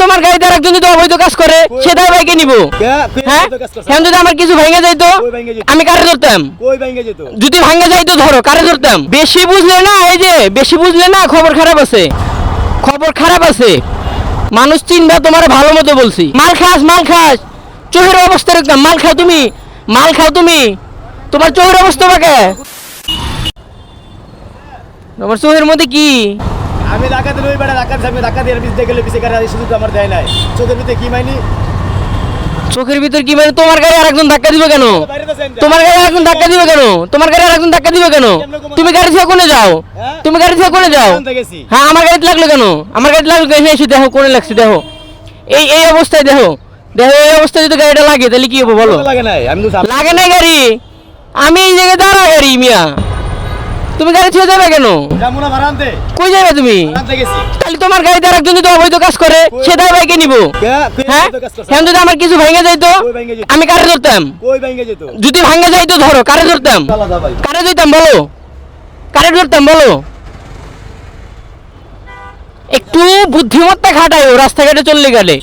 তোমার গাড়িতে একজন যদি অবৈধ কাজ করে সে দায় বাইকে নিব? হ্যাঁ? এখন যদি আমার কিছু ভেঙে যাইতো? আমি কারে ধরতাম? যদি ভাঙে যাইতো ধরো কারে ধরতাম? বেশি বুঝলে না এই যে বেশি বুঝলে না খবর খারাপ আছে। খবর খারাপ আছে। মানুষ চিনবা তোমার ভালো মতো বলছি। মাল খাস মাল খাস। চোখের অবস্থা রাখতাম মাল খাও তুমি মাল খাও তুমি। তোমার চোখের অবস্থা বাকে তোমার চোখের মধ্যে কি? আমি ডাকাতে রই বেড়া ডাকাত আমি ডাকাত এর বিষ দেখলে বিষে গাড়ি শুধু তো আমার দেয় নাই। চোখের ভিতরে কি মাইনি? চোখের ভিতর কি মানে তোমার গাড়ি আরেকজন ধাক্কা দিবে কেন? তোমার গাড়ি আরেকজন ধাক্কা দিবে কেন? তোমার গাড়ি আরেকজন ধাক্কা দিবে কেন? তুমি গাড়ি থেকে কোনে যাও? হ্যাঁ? তুমি গাড়ি থেকে কোনে যাও? হ্যাঁ আমার গাড়িতে লাগল কেন? আমার গাড়িতে লাগল কেন? এসে দেখো কোনে লাগছে দেখো। এই এই অবস্থায় দেখো। দেখো এই অবস্থায় যদি গাড়িটা লাগে তাহলে কি হবে বলো? লাগে নাই আমি লাগে না গাড়ি। আমি এই জায়গায় দাঁড়া গাড়ি মিয়া। তুমি গাড়ি ছেড়ে যাবে কেন? কই যাবে তুমি? তাহলে তোমার গাড়িতে আরেকজন যদি অবৈধ কাজ করে সে দায় বাইকে নিব। হ্যাঁ? এখন যদি আমার কিছু ভেঙে যাইতো? আমি কারে ধরতাম? যদি ভাঙে যাইতো ধরো কারে ধরতাম? কারে ধরতাম বলো? কারে ধরতাম বলো? একটু বুদ্ধিমত্তা খাটাইও রাস্তাঘাটে চললে গেলে।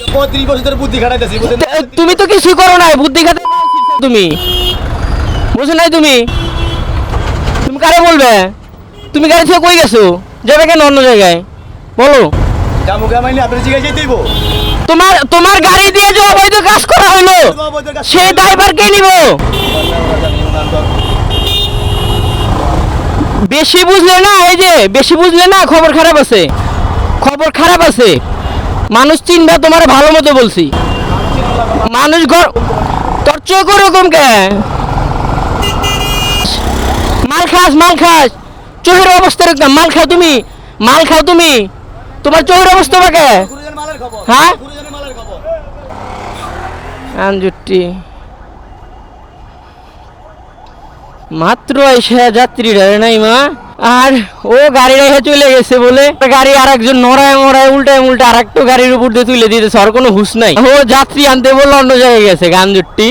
তুমি তো কিছু করো না বুদ্ধি খাতে তুমি। বুঝো নাই তুমি? তুমি কারে বলবে? তুমি গাড়ি থেকে কই গেছো? যাবে কেন অন্য জায়গায়? বলো। যাব গা মাইনি আপনি জিজ্ঞাসা যেতেইব তোমার তোমার গাড়ি দিয়ে যে অবৈধ কাজ করা হলো সে ড্রাইভার কে নিব? বেশি বুঝলে না এই যে বেশি বুঝলে না খবর খারাপ আছে। খবর খারাপ আছে। মানুষ চিনবা তোমার ভালো মতো বলছি। মানুষ ঘর তোর চোখ ওরকম কে? খাস মাল খাস। চোখের অবস্থা রাখতাম মাল খাও তুমি মাল খাও তুমি। তোমার চোখের অবস্থা বাকে হ্যাঁ? আঞ্জুটি মাত্র এসে যাত্রী ধরে নাই মা। আর ও গাড়ি রেখে চলে গেছে বলে। গাড়ি আর একজন নড়ায় মড়ায় উল্টায় উল্টা আর একটা গাড়ির উপর দিয়ে তুলে দিতেছে আর কোনো হুশ নাই। ও যাত্রী আনতে বলল অন্য জায়গায় গেছে গাঞ্জুটি